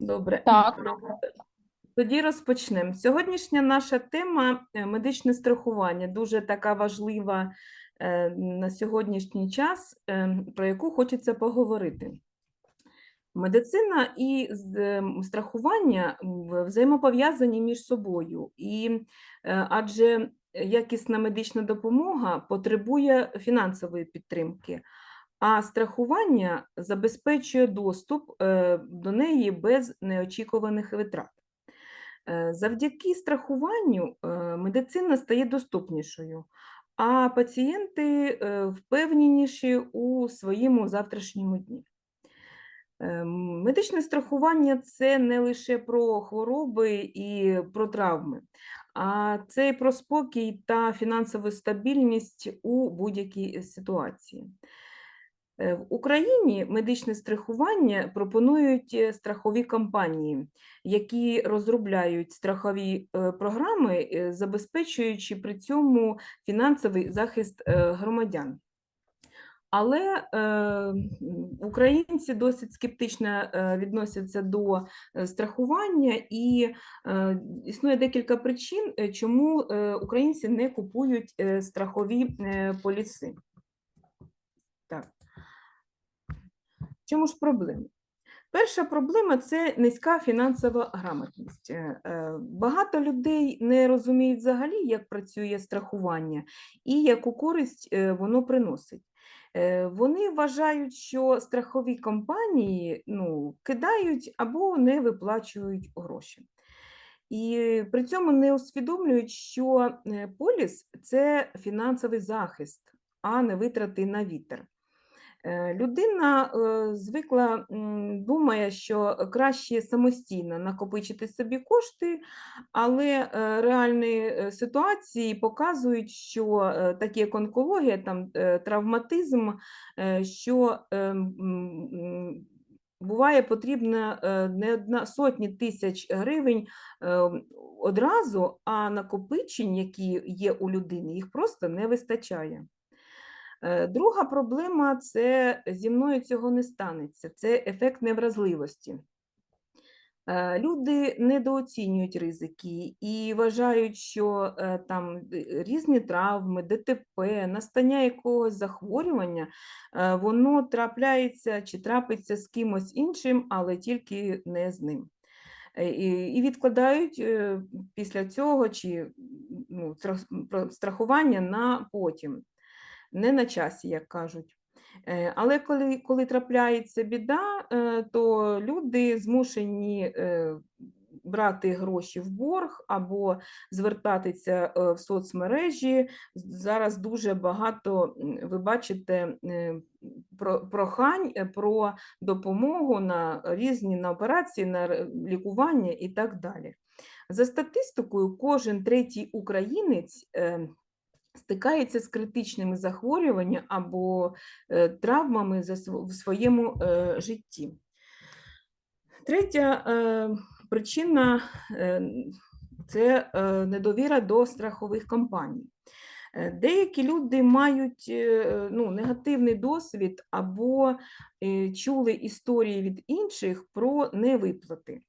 Добре. Так, Тоді розпочнемо. Сьогоднішня наша тема е, медичне страхування, дуже така важлива е, на сьогоднішній час, е, про яку хочеться поговорити. Медицина і страхування взаємопов'язані між собою, і адже якісна медична допомога потребує фінансової підтримки, а страхування забезпечує доступ е, до неї без неочікуваних витрат. Е, Завдяки страхуванню е, медицина стає доступнішою, а пацієнти впевненіші у своєму завтрашньому дні. Медичне страхування це не лише про хвороби і про травми, а це і про спокій та фінансову стабільність у будь-якій ситуації. Е, В Україні медичне страхування пропонують е, страхові компанії, які розробляють страхові е, програми, забезпечуючи при цьому фінансовий захист громадян. Але українці досить скептично відносяться до страхування, і існує декілька причин, чому українці не купують страхові поліси. Так. В чому ж проблема? Перша проблема це низька фінансова грамотність. Е, е, Багато людей не розуміють взагалі, як працює страхування і яку користь е, воно приносить. Вони вважають, що страхові компанії ну, кидають або не виплачують гроші. І при цьому не усвідомлюють, що поліс це фінансовий захист, а не витрати на вітер. Е, Людина е, звикла думає, що краще самостійно накопичити собі кошти, але е, реальні ситуації показують, що такі як онкологія, там травматизм, що буває потрібно не одна сотні тисяч гривень одразу, а накопичень, які є у людини, їх просто не вистачає. Е, Друга проблема це зі мною цього не станеться. Це ефект невразливості. Е, Люди недооцінюють ризики і вважають, що е, там різні травми, ДТП, настання якогось захворювання, воно трапляється чи трапиться з кимось іншим, але тільки не з ним. І відкладають після цього чи ну, страхування на потім не на часі, як кажуть. Е, Але коли, коли трапляється біда, е, то люди змушені е, брати гроші в борг або звертатися в соцмережі. Зараз дуже багато, ви бачите, прохань про допомогу на різні на операції, на лікування і так далі. За статистикою, кожен третій українець стикається з критичними захворюваннями або е, травмами в своєму е, житті. Третя е, причина це недовіра до страхових компаній. Деякі люди мають ну, негативний досвід або чули історії від інших про невиплати.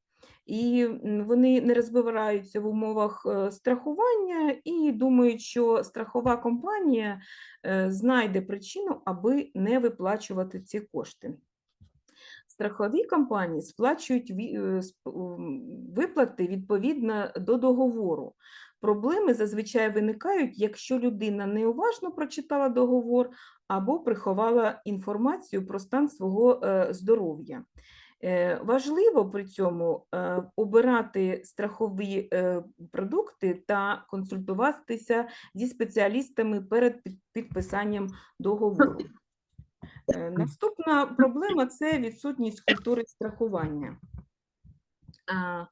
І вони не розбираються в умовах е, страхування і думають, що страхова компанія е, знайде причину, аби не виплачувати ці кошти. Страхові компанії сплачують е, виплати відповідно до договору. Проблеми зазвичай виникають, якщо людина неуважно прочитала договор або приховала інформацію про стан свого здоров'я. Е, Важливо при цьому е, обирати страхові е, продукти та консультуватися зі спеціалістами перед підписанням договору. Наступна проблема це відсутність культури страхування. А,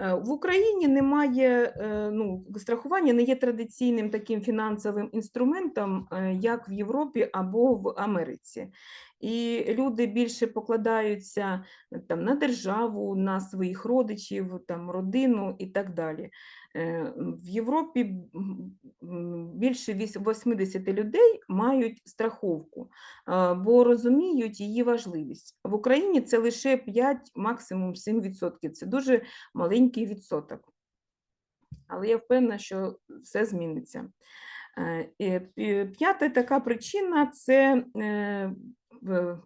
е, В Україні немає, е, ну, страхування не є традиційним таким фінансовим інструментом, е, як в Європі або в Америці. І люди більше покладаються е, там, на державу, на своїх родичів, там, родину і так далі. Е, В Європі більше віс- 80 людей мають страховку, е, бо розуміють її важливість. В Україні це лише 5, максимум 7%. Це дуже маленький відсоток. Але я впевнена, що все зміниться. Е, пі- П'ята така причина це е,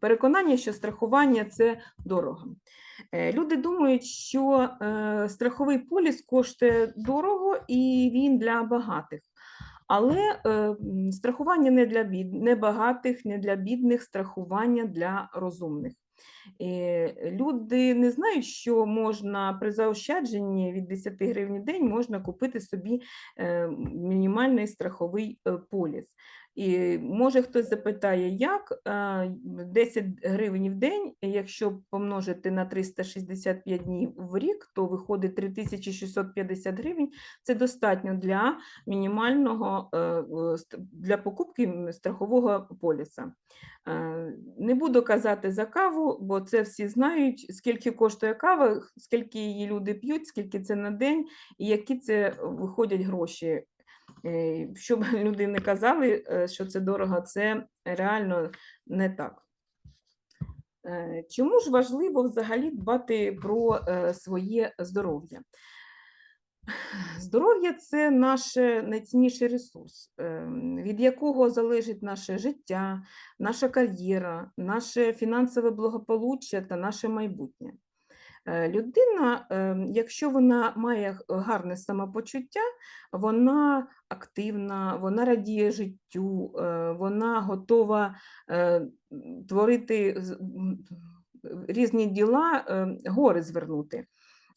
переконання, що страхування це дорого. Е, Люди думають, що е, страховий поліс коштує дорого і він для багатих. Але е, страхування не для бід, не багатих, не для бідних, страхування для розумних. Люди не знають, що можна при заощадженні від 10 гривень в день можна купити собі мінімальний страховий поліс. І може хтось запитає, як е, 10 гривень в день, якщо помножити на 365 днів в рік, то виходить 3650 гривень. Це достатньо для мінімального е, е, для покупки страхового поліса. Е, Не буду казати за каву, бо це всі знають, скільки коштує кава, скільки її люди п'ють, скільки це на день і які це виходять гроші. Е, Щоб люди не казали, е, що це дорого, це реально не так. Е, Чому ж важливо взагалі дбати про своє здоров'я? Здоров'я це наш найцінніший ресурс, від якого залежить наше життя, наша кар'єра, наше фінансове благополуччя та наше майбутнє. Е, Людина, ем, якщо вона має гарне самопочуття, вона активна, вона радіє життю, е, вона готова е, творити різні діла, е, гори звернути.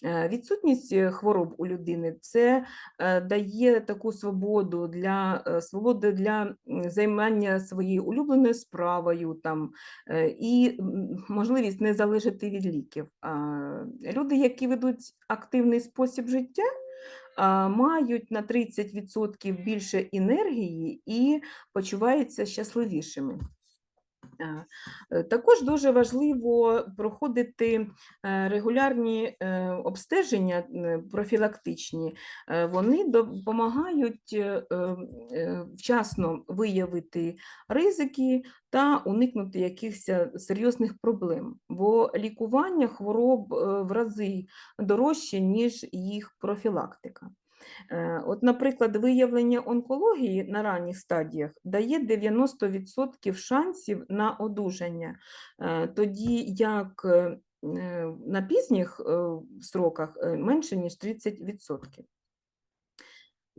Е, Відсутність е, хвороб у людини це е, дає таку свободу для свободи для займання своєю улюбленою справою там, і можливість не залежати від ліків. Люди, які ведуть активний спосіб життя, мають на 30% більше енергії і почуваються щасливішими. Е, Також дуже важливо проходити е, регулярні е, обстеження профілактичні. Вони допомагають вчасно виявити ризики та уникнути якихось серйозних проблем, бо лікування хвороб в рази дорожче, ніж їх профілактика. Е, От, наприклад, виявлення онкології на ранніх стадіях дає 90% шансів на одужання, е, тоді як е, на пізніх сроках менше, ніж 30%.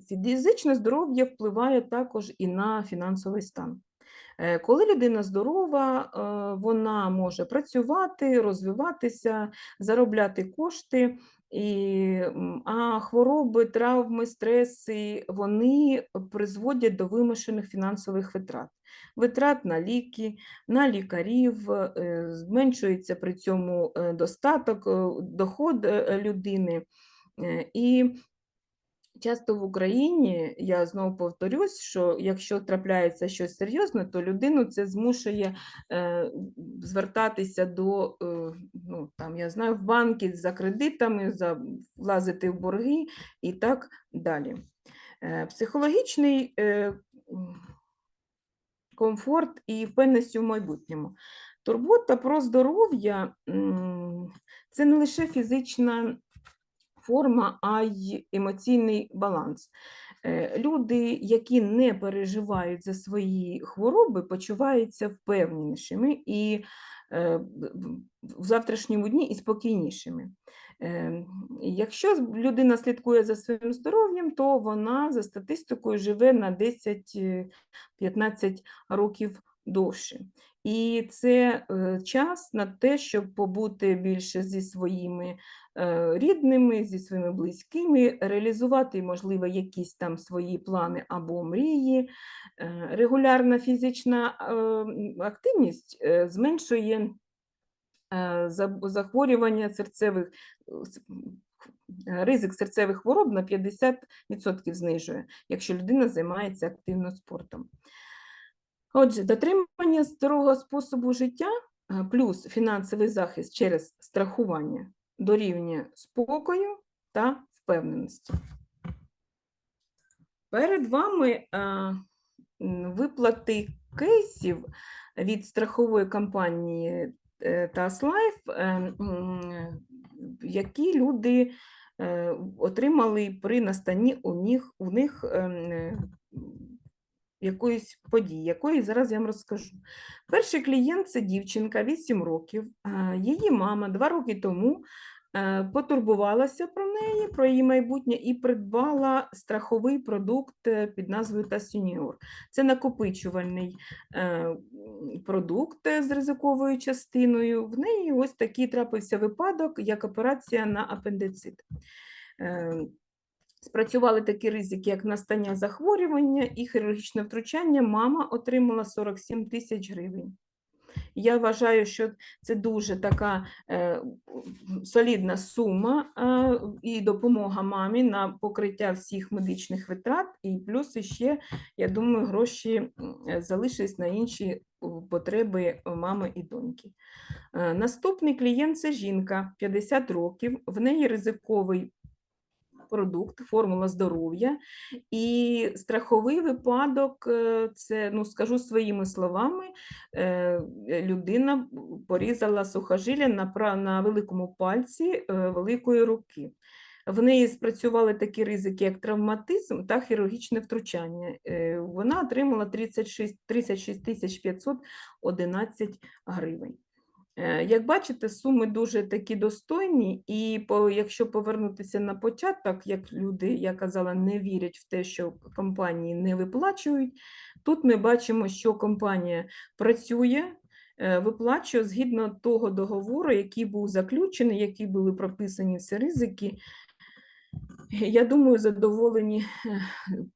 Фізичне здоров'я впливає також і на фінансовий стан. Коли людина здорова, вона може працювати, розвиватися, заробляти кошти, і, а хвороби, травми, стреси вони призводять до вимушених фінансових витрат. Витрат на ліки, на лікарів, е, зменшується при цьому е, достаток, е, доход людини. І Часто в Україні, я знову повторюсь, що якщо трапляється щось серйозне, то людину це змушує е, звертатися до, е, ну, там, я знаю, в банки за кредитами, за, влазити в борги і так далі. Е, психологічний е, комфорт і впевненість у майбутньому. Турбота про здоров'я це не лише фізична форма, а й емоційний баланс. Е, Люди, які не переживають за свої хвороби, почуваються впевненішими і е, в- завтрашньому дні і спокійнішими. Е, Якщо людина слідкує за своїм здоров'ям, то вона за статистикою живе на 10-15 років довше. І це е, час на те, щоб побути більше зі своїми е, рідними, зі своїми близькими, реалізувати, можливо, якісь там свої плани або мрії. Е, Регулярна фізична активність зменшує захворювання серцевих ризик серцевих хвороб на 50% знижує, якщо людина займається активно спортом. Отже, дотримання здорового способу життя е, плюс фінансовий захист через страхування дорівнює спокою та впевненості. Перед вами е, виплати кейсів від страхової компанії Life, е, які люди отримали при настанні у них, у них якоїсь події, якої зараз я вам розкажу. Перший клієнт це дівчинка 8 років. Її мама два роки тому е, потурбувалася про неї, про її майбутнє і придбала страховий продукт е, під назвою Тасюніор. Це накопичувальний е, продукт з ризиковою частиною. В неї ось такий трапився випадок, як операція на апендицит. Е, Спрацювали такі ризики, як настання захворювання і хірургічне втручання. Мама отримала 47 тисяч гривень. Я вважаю, що це дуже така е, солідна сума е, і допомога мамі на покриття всіх медичних витрат, і плюс ще, я думаю, гроші е, залишились на інші потреби мами і доньки. Е, Наступний клієнт це жінка 50 років, в неї ризиковий продукт, формула здоров'я. І страховий випадок, е, це, ну скажу своїми словами, е, людина порізала сухожилля на, на великому пальці е, великої руки. В неї спрацювали такі ризики, як травматизм та хірургічне втручання. Вона отримала 36, 36 511 гривень. Е, Як бачите, суми дуже такі достойні, і якщо повернутися на початок, як люди, я казала, не вірять в те, що компанії не виплачують, тут ми бачимо, що компанія працює, е, виплачує згідно того договору, який був заключений, які були прописані всі ризики. Я думаю, задоволені е,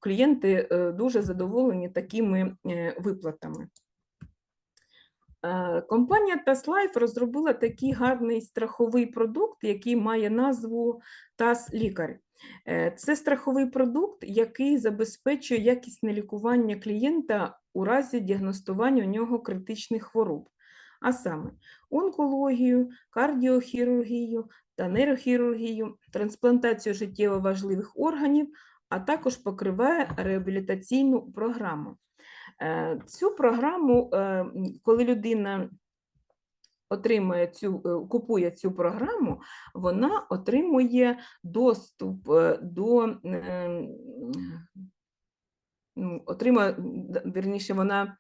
клієнти дуже задоволені такими виплатами. Е, Компанія TAS розробила такий гарний страховий продукт, який має назву TAS Лікар. Е, Це страховий продукт, який забезпечує якісне лікування клієнта у разі діагностування у нього критичних хвороб, а саме онкологію, кардіохірургію та нейрохірургію, трансплантацію життєво важливих органів, а також покриває реабілітаційну програму. Е, Цю програму, е, коли людина отримує цю, е, купує цю програму, вона отримує доступ до ем, ну, отримує, вірніше, вона.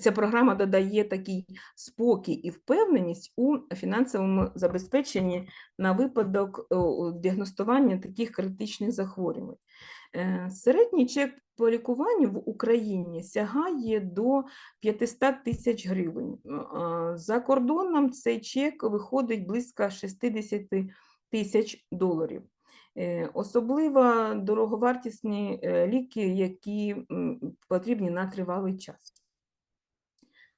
Ця програма додає такий спокій і впевненість у фінансовому забезпеченні на випадок о, діагностування таких критичних захворювань. Е, Середній чек по лікуванню в Україні сягає до 500 тисяч гривень. За кордоном цей чек виходить близько 60 тисяч доларів. Е, Особливо дороговартісні е, ліки, які потрібні на тривалий час.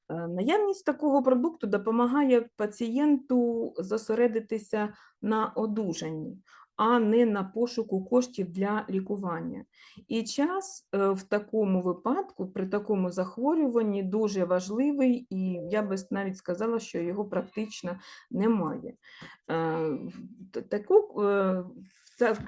Е, Наявність такого продукту допомагає пацієнту зосередитися на одужанні, а не на пошуку коштів для лікування. І час е, в такому випадку, при такому захворюванні, дуже важливий, і я би навіть сказала, що його практично немає. Е, Таку,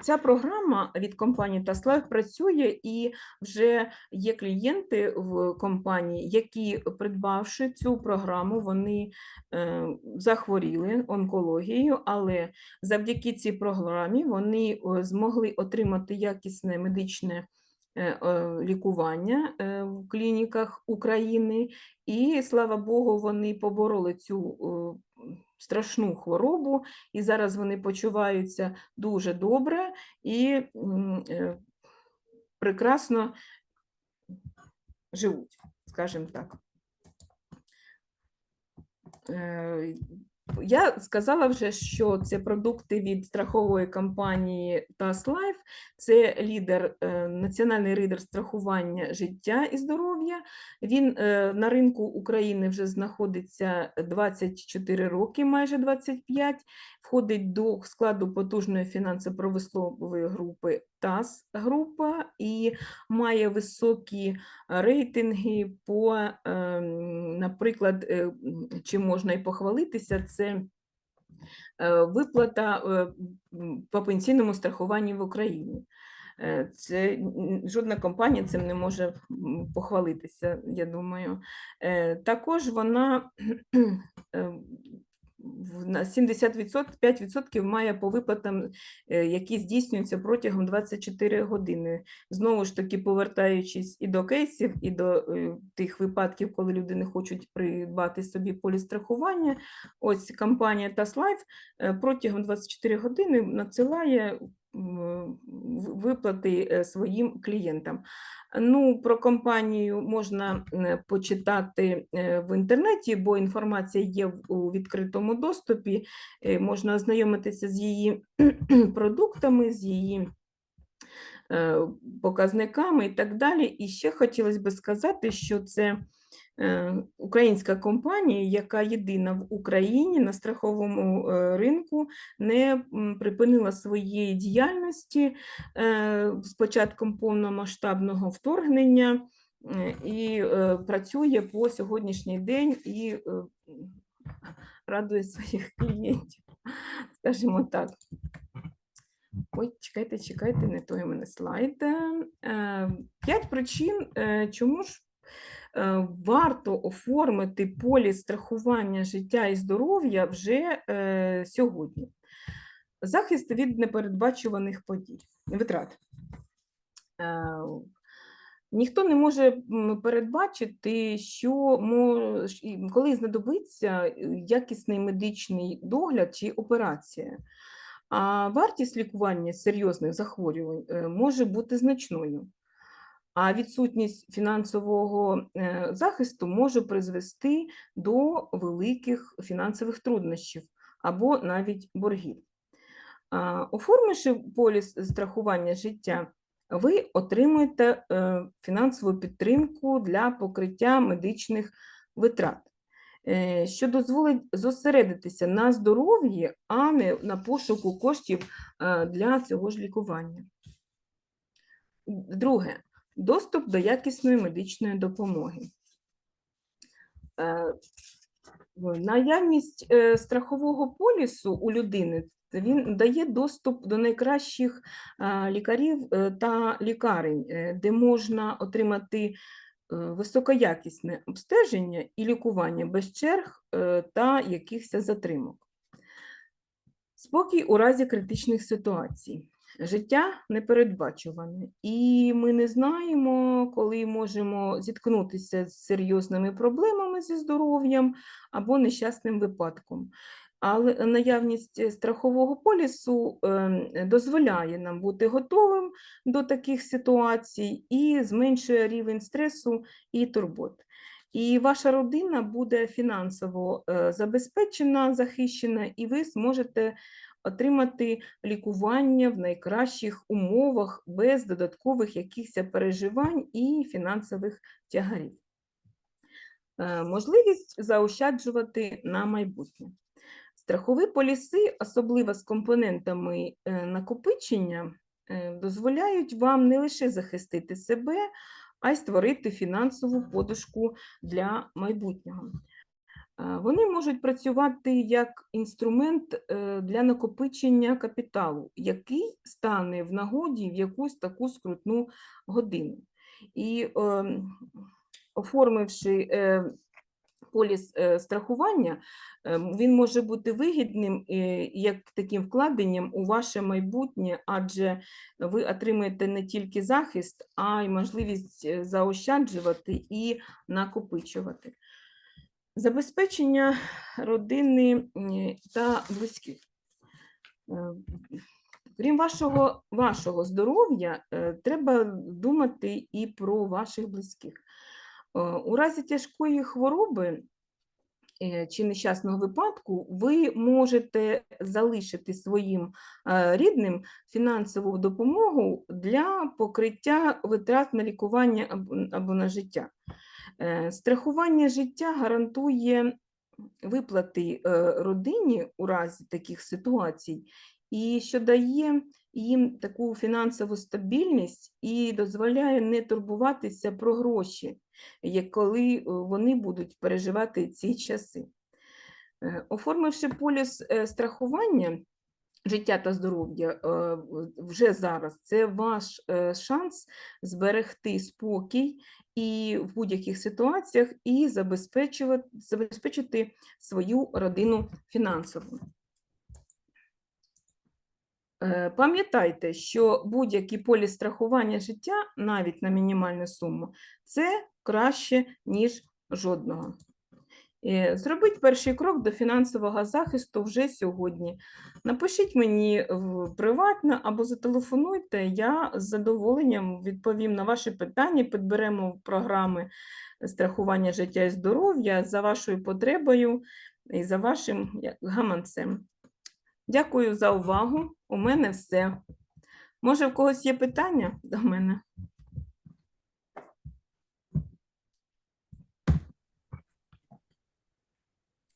ця, програма від компанії Таслайф працює і вже є клієнти в компанії, які, придбавши цю програму, вони е, захворіли онкологією, але завдяки цій програмі вони змогли отримати якісне медичне е, лікування е, в клініках України, і слава Богу, вони побороли цю страшну хворобу, і зараз вони почуваються дуже добре і е, прекрасно живуть, скажімо так. Я сказала вже, що це продукти від страхової компанії TAS Life, це лідер, е, національний лідер страхування життя і здоров'я. Він е, на ринку України вже знаходиться 24 роки, майже 25, входить до складу потужної фінансово-промислової групи ТАС група і має високі рейтинги по, ем, наприклад, е, чим можна і похвалитися, це е, виплата е, по пенсійному страхуванню в Україні. Це жодна компанія цим не може похвалитися, я думаю. Також вона на 70%, 5% має по виплатам, е, які здійснюються протягом 24 години. Знову ж таки, повертаючись і до кейсів, і до е, тих випадків, коли люди не хочуть придбати собі поліс страхування, ось компанія TASLife е, протягом 24 години надсилає виплати е, своїм клієнтам. Ну, про компанію можна е, почитати е, в інтернеті, бо інформація є у відкритому доступі. Можна ознайомитися з її продуктами, з її показниками і так далі. І ще хотілося б сказати, що це українська компанія, яка єдина в Україні на страховому е, ринку не припинила своєї діяльності е, з початком повномасштабного вторгнення е, і е, працює по сьогоднішній день і е, радує своїх клієнтів, скажімо так. Ой, чекайте, чекайте, не той у мене слайд. Е, П'ять причин, е, чому ж е, варто оформити поліс страхування життя і здоров'я вже е, сьогодні. Захист від непередбачуваних подій, витрат. Е, Ніхто не може передбачити, що мож, коли знадобиться е, якісний медичний догляд чи операція. А вартість лікування серйозних захворювань е, може бути значною. А відсутність фінансового е, захисту може призвести до великих фінансових труднощів або навіть боргів. Оформивши поліс страхування життя, ви отримуєте е, фінансову підтримку для покриття медичних витрат, е, що дозволить зосередитися на здоров'ї, а не на пошуку коштів для цього ж лікування. Друге, доступ до якісної медичної допомоги. Е, Наявність е, страхового полісу у людини він дає доступ до найкращих лікарів е, та лікарень, де можна отримати високоякісне обстеження і лікування без черг та якихось затримок. Спокій у разі критичних ситуацій. Життя непередбачуване, і ми не знаємо, коли можемо зіткнутися з серйозними проблемами зі здоров'ям або нещасним випадком. Але наявність страхового полісу ем, дозволяє нам бути готовим до таких ситуацій і зменшує рівень стресу і турбот. І ваша родина буде фінансово е, забезпечена, захищена, і ви зможете отримати лікування в найкращих умовах без додаткових якихось переживань і фінансових тягарів. Е, Можливість заощаджувати на майбутнє. Страхові поліси, особливо з компонентами е, накопичення, е, дозволяють вам не лише захистити себе, а й створити фінансову подушку для майбутнього. Е, Вони можуть працювати як інструмент е, для накопичення капіталу, який стане в нагоді в якусь таку скрутну годину. І ем, оформивши е, поліс страхування, е, він може бути вигідним як таким вкладенням у ваше майбутнє, адже ви отримаєте не тільки захист, а й можливість заощаджувати і накопичувати. Забезпечення родини та близьких. Е, Крім вашого, вашого здоров'я, е, треба думати і про ваших близьких. Е, У разі тяжкої хвороби чи нещасного випадку ви можете залишити своїм рідним фінансову допомогу для покриття витрат на лікування або на життя. Е, Страхування життя гарантує виплати е, родині у разі таких ситуацій, і що дає їм таку фінансову стабільність і дозволяє не турбуватися про гроші, коли е, вони будуть переживати ці часи. Оформивши поліс страхування, життя та здоров'я е, вже зараз. Це ваш е, шанс зберегти спокій і в будь-яких ситуаціях і забезпечувати, забезпечити свою родину фінансово. Е, Пам'ятайте, що будь-який поліс страхування життя, навіть на мінімальну суму, це краще, ніж жодного. Е, Зробіть перший крок до фінансового захисту вже сьогодні. Напишіть мені в приватно або зателефонуйте. Я з задоволенням відповім на ваші питання, підберемо програми страхування життя і здоров'я за вашою потребою і за вашим гаманцем. Дякую за увагу. У мене все. Може, в когось є питання до мене?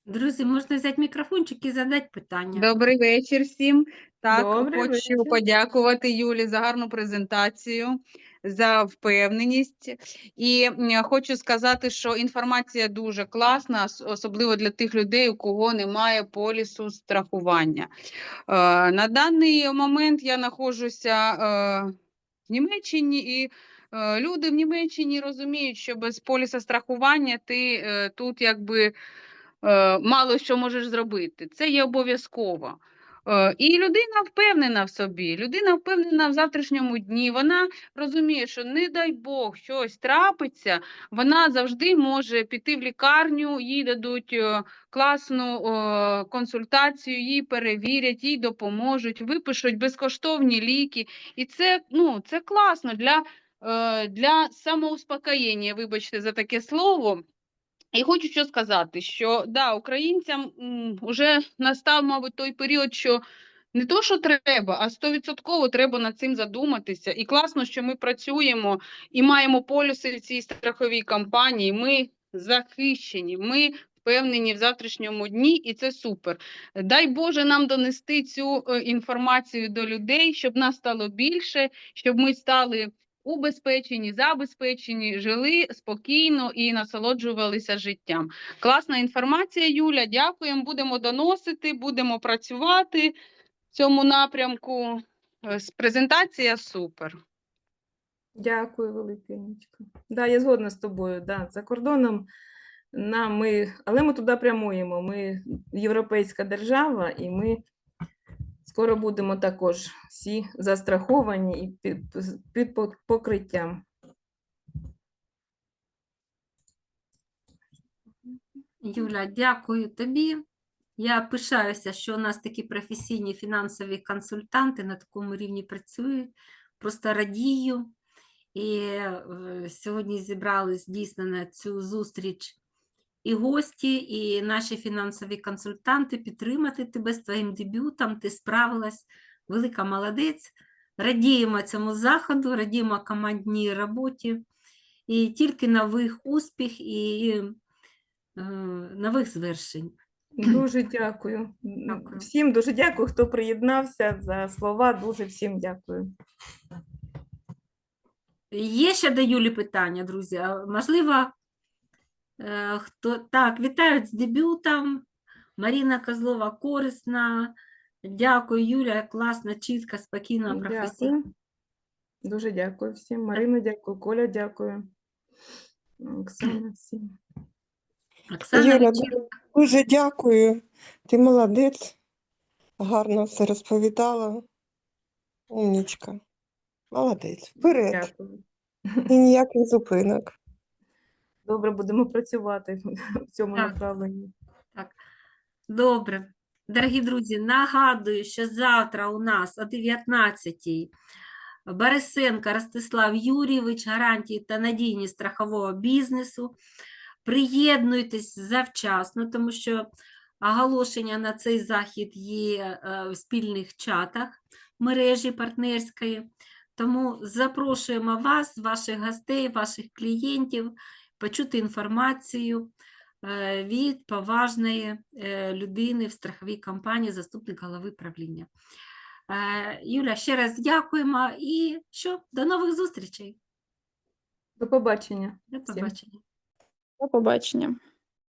Друзі, можна взяти мікрофончик і задати питання. Добрий вечір всім. Так, Добрий хочу вечір. подякувати Юлі за гарну презентацію, за впевненість. І хочу сказати, що інформація дуже класна, особливо для тих людей, у кого немає полісу страхування. Е, На даний момент я знаходжуся е, в Німеччині і. е, Люди в Німеччині розуміють, що без поліса страхування ти тут якби мало що можеш зробити. Це є обов'язково. Е, І людина впевнена в собі, людина впевнена в завтрашньому дні. Вона розуміє, що не дай Бог щось трапиться, вона завжди може піти в лікарню, їй дадуть е, класну е, консультацію, їй перевірять, їй допоможуть, випишуть безкоштовні ліки. І це, ну, це класно для, е, для самоуспокоєння, вибачте за таке слово. І хочу що сказати, що да, українцям вже настав, мабуть, той період, що не то, що треба, а стовідсотково треба над цим задуматися. І класно, що ми працюємо і маємо полюси в цій страховій компанії. Ми захищені, ми впевнені в завтрашньому дні, і це супер. Дай Боже нам донести цю е, інформацію до людей, щоб нас стало більше, щоб ми стали убезпечені, забезпечені, жили спокійно і насолоджувалися життям. Класна інформація, Юля. Дякуємо. Будемо доносити, будемо працювати в цьому напрямку. Презентація супер. Дякую, велике Нічка. Да, я згодна з тобою. Да, за кордоном нам ми, але ми туди прямуємо. Ми європейська держава, і ми скоро будемо також всі застраховані і під, під пок- покриттям. Юля, дякую тобі. Я пишаюся, що у нас такі професійні фінансові консультанти на такому рівні працюють. Просто радію. І е, сьогодні зібрались дійсно на цю зустріч і гості, і наші фінансові консультанти підтримати тебе з твоїм дебютом. Ти справилась. Велика молодець. Радіємо цьому заходу, радіємо командній роботі. І тільки нових успіх і е, нових звершень. Дуже дякую. Дякую. Всім дуже дякую, хто приєднався за слова. Дуже всім дякую. Є ще до Юлі питання, друзі. Можливо, хто так, вітають з дебютом. Маріна Козлова корисна. Дякую, Юля, класно, чітко, спокійно, професійно. Дуже дякую всім. Марина, дякую, Коля, дякую. Оксана, всім. Оксана Юля, дуже дякую. Ти молодець. Гарно все розповідала. Умнічка. Молодець. Вперед. Дякую. І ніяких зупинок. Добре, будемо працювати в цьому Так. направленні. Добре. Дорогі друзі, нагадую, що завтра у нас о 19-й Борисенко Ростислав Юрійович, гарантії та надійність страхового бізнесу. Приєднуйтесь завчасно, тому що оголошення на цей захід є е, в спільних чатах мережі партнерської. Тому запрошуємо вас, ваших гостей, ваших клієнтів, почути інформацію е, від поважної е, людини в страховій компанії, заступник голови правління. Е, Юля, ще раз дякуємо і що, до нових зустрічей. До побачення. До Всім. побачення. До побачення.